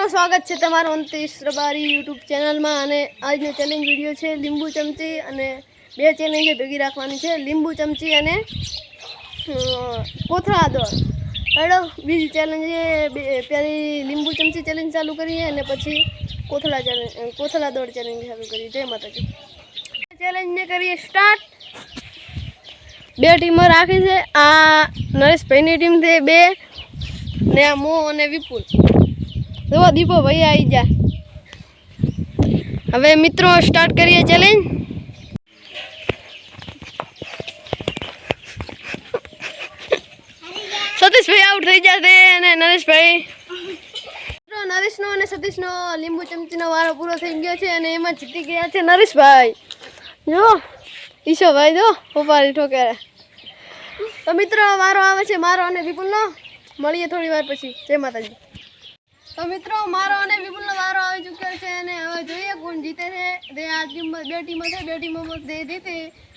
મિત્રો, સ્વાગત છે તમારું અંતિશ રબારી યુટ્યુબ ચેનલમાં. અને આજનો ચેલેન્જ વીડિયો છે લીંબુ ચમચી અને બે ચેલેન્જ ભેગી રાખવાની છે. લીંબુ ચમચી અને કોથળા દોડ હેડો, બીજી ચેલેન્જ પહેલી લીંબુ ચમચી ચેલેન્જ ચાલુ કરીએ અને પછી કોથળા ચેલેન્જ કોથળા દોડ ચેલેન્જ ચાલુ કરીએ. જય માતાજી. ચેલેન્જને કરીએ સ્ટાર્ટ બે ટીમો રાખી છે. આ નરેશભાઈની ટીમ છે, બે, ને આ મો અને વિપુલ. જો દીપો ભાઈ આવી જા હવે મિત્રો સ્ટાર્ટ કરીએ ચેલેન્જ સતીશભાઈ આઉટ થઈ જશે અને નરેશભાઈ. નરેશનો અને સતીશનો લીંબુ ચમચીનો વારો પૂરો થઈ ગયો છે અને એમાં જીતી ગયા છે નરેશભાઈ. જો ઈશોભાઈ જો ઉપાડી ઠોકેરે તો મિત્રો, વારો આવે છે મારો અને વિપુલનો મળીએ થોડી વાર પછી. જય માતાજી. તો મિત્રો, મારો અને વિપુલનો વારો આવી ચૂક્યો છે અને હવે જોઈએ કોણ જીતે છે. તે આ ટીમ બે ટીમો છે, બે ટીમોમાં જે જીતે,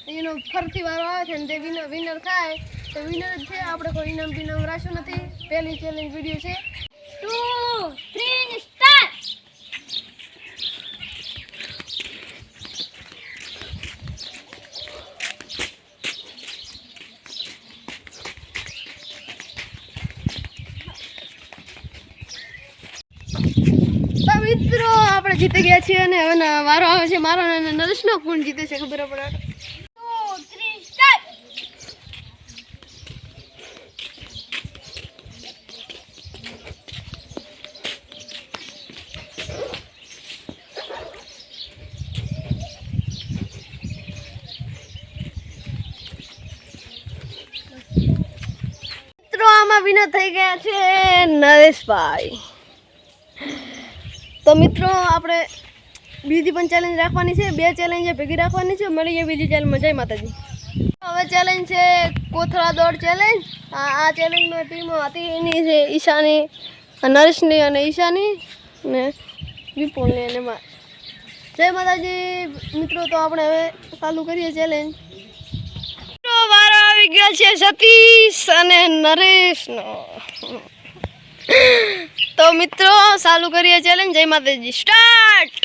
એનો ફરતી વારો આવે છે અને જે વિનર વિનર થાય, તો વિનર જ છે. આપણે કોઈ ઇનામ બિનામ રાખ્યું નથી. પહેલી ચેલેન્જ વીડિયો છે. ટુ થ્રી સ્ટાર્ટ તો મિત્રો આપણે જીતી ગયા છીએ અને હવે વારો આવે છે. મારો અને નરેશનો કોણ જીતે છે, ખબર પડે આમાં વિના થઈ ગયા છે નરેશભાઈ. તો મિત્રો, આપણે બીજી પણ ચેલેન્જ રાખવાની છે. બે ચેલેન્જ ભેગી રાખવાની છે. મળીએ બીજી ચેલેન્જમાં જય માતાજી. હવે ચેલેન્જ છે કોથળા દોડ ચેલેન્જ આ ચેલેન્જમાં ટીમ હતી એની છે ઈશાની, નરેશની અને ઈશાની ને વિપુલની અને મા જય માતાજી. મિત્રો, તો આપણે હવે ચાલુ કરીએ ચેલેન્જ વારો આવી ગયો છે, સતીશ અને નરેશનો. તો મિત્રો ચાલુ કરીએ ચેલેન્જ જય માતાજી. સ્ટાર્ટ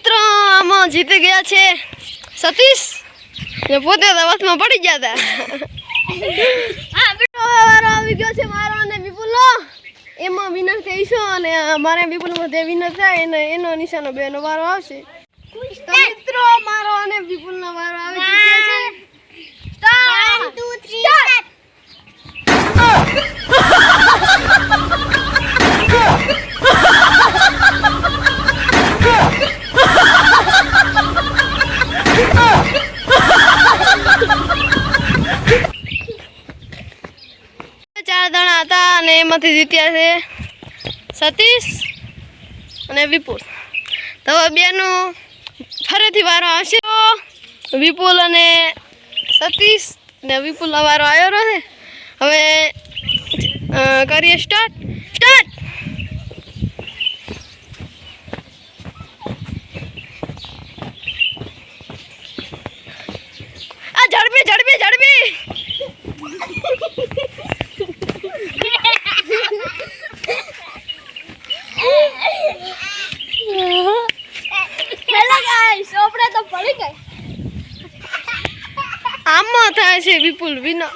મિત્રો આમાં જીતી ગયા છે સતીશ. ને પોતે તો પડી ગયા હતા વારો આવી ગયો છે મારો અને વિપુલનો. એમાં વિનર થઈશું અને મારે વિપુલમાં જે વિનર થાય એને એનો નિશાનો બેનો વારો આવશે. મિત્રો મારો અને વિપુલનો વારો આવી ગયો છે. જણા હતા અને એમાંથી જીત્યા છે સતીશ અને વિપુલ. તો બેનું ફરીથી વારો આવશે. વિપુલ અને સતીશ ને વિપુલનો વારો આવ્યો રહે હવે કરીએ સ્ટાર્ટ આ ઝડપી ઝડપી ઝડપી હેલો ગાઈસ આપણે તો પડી ગઈ આમાં થાય છે વિપુલ વિના.